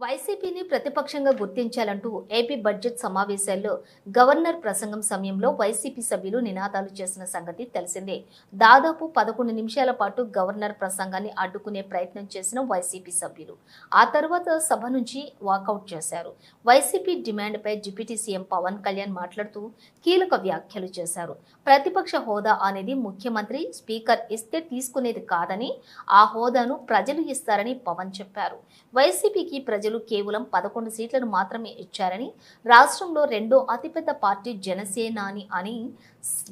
వైసీపీని ప్రతిపక్షంగా గుర్తించాలంటూ ఏపీ బడ్జెట్ సమావేశాల్లో గవర్నర్ ప్రసంగం సమయంలో వైసీపీ సభ్యులు నినాదాలు చేసిన సంగతి తెలిసిందే. దాదాపు పదకొండు నిమిషాల పాటు గవర్నర్ ప్రసంగాన్ని అడ్డుకునే ప్రయత్నం చేసిన వైసీపీ సభ్యులు. ఆ తర్వాత సభ నుంచి వాకౌట్ చేశారు. వైసీపీ డిమాండ్పై డిప్యూటీ సీఎం పవన్ కళ్యాణ్ మాట్లాడుతూ కీలక వ్యాఖ్యలు చేశారు. ప్రతిపక్ష హోదా అనేది ముఖ్యమంత్రి స్పీకర్ ఇస్తే తీసుకునేది కాదని ఆ హోదాను ప్రజలు ఇస్తారని పవన్ చెప్పారు. వైసీపీకి ప్రజలు కేవలం పదకొండు సీట్లను మాత్రమే ఇచ్చారని రాష్ట్రంలో రెండో అతిపెద్ద పార్టీ జనసేనాని అని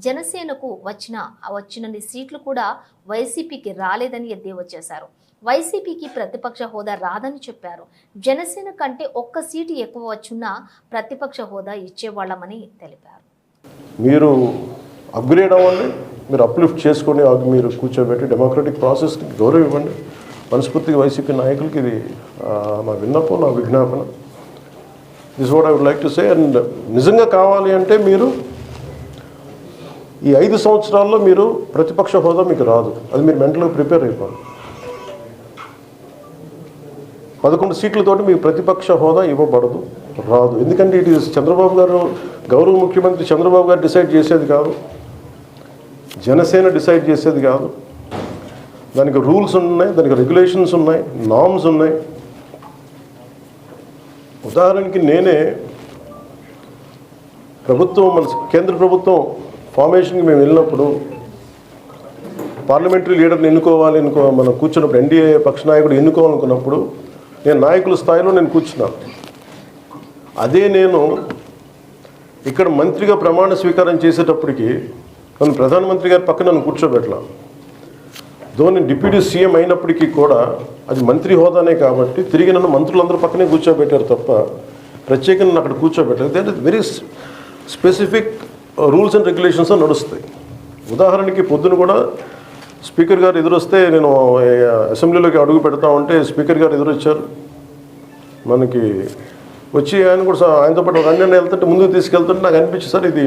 జనసేనకు వచ్చిన వచ్చినన్ని సీట్లు కూడా వైసీపీకి రాలేదని ఎద్దేవా చేశారు. వైసీపీకి ప్రతిపక్ష హోదా రాదని చెప్పారు. జనసేన కంటే ఒక్క సీటు ఎక్కువ వచ్చున్నా ప్రతిపక్ష హోదా ఇచ్చేవాళ్ళమని తెలిపారు. మీరు అప్గ్రేడ్ అవ్వండి మీరు అప్లిఫ్ట్ చేసుకొని మీరు కూర్చోబెట్టి డెమోక్రటిక్ ప్రాసెస్కి గౌరవం ఇవ్వండి. మనస్ఫూర్తిగా వైసీపీ నాయకులకి ఇది మా నా విన్నపం నా విజ్ఞాపన. This what I would like to say and నిజంగా కావాలి అంటే మీరు ఈ ఐదు సంవత్సరాల్లో మీరు ప్రతిపక్ష హోదా మీకు రాదు. అది మీరు మెంటల్గా ప్రిపేర్ అయిపోవాలి. పదకొండు సీట్లతోటి మీకు ప్రతిపక్ష హోదా ఇవ్వబడదు రాదు. ఎందుకంటే ఇట్ ఈస్ చంద్రబాబు గారు గౌరవ ముఖ్యమంత్రి చంద్రబాబు గారు డిసైడ్ చేసేది కాదు. జనసేన డిసైడ్ చేసేది కాదు. దానికి రూల్స్ ఉన్నాయి దానికి రెగ్యులేషన్స్ ఉన్నాయి నామ్స్ ఉన్నాయి. ఉదాహరణకి నేనే ప్రభుత్వం మన కేంద్ర ప్రభుత్వం ఫార్మేషన్కి మేము వెళ్ళినప్పుడు పార్లమెంటరీ లీడర్ని ఎన్నుకోవాలి ఎన్నుకో మనం కూర్చున్నప్పుడు ఎన్డీఏ పక్ష నాయకుడు ఎన్నుకోవాలనుకున్నప్పుడు నేను నాయకుల స్థాయిలో నేను కూర్చున్నాను అదే నేను ఇక్కడ మంత్రిగా ప్రమాణ స్వీకారం చేసేటప్పటికి నన్ను ప్రధానమంత్రి గారి పక్కన నన్ను కూర్చోబెట్టలా ధోని డిప్యూటీ సీఎం అయినప్పటికీ కూడా అది మంత్రి హోదానే కాబట్టి తిరిగి నన్ను మంత్రులందరూ పక్కనే కూర్చోబెట్టారు తప్ప ప్రత్యేకంగా అక్కడ కూర్చోబెట్టారు అంటే very specific rules and regulations నడుస్తాయి. ఉదాహరణకి పొద్దున కూడా స్పీకర్ గారు ఎదురొస్తే నేను అసెంబ్లీలోకి అడుగు పెడతా ఉంటే స్పీకర్ గారు ఎదురొచ్చారు. మనకి వచ్చి ఆయన కూడా ఆయనతో పాటు రెండు వెళ్తుంటే ముందుకు తీసుకెళ్తుంటే నాకు అనిపించింది సార్ ఇది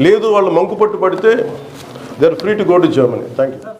లేదు వాళ్ళు మంకు పట్టు పడితే they are free to go to Germany thank you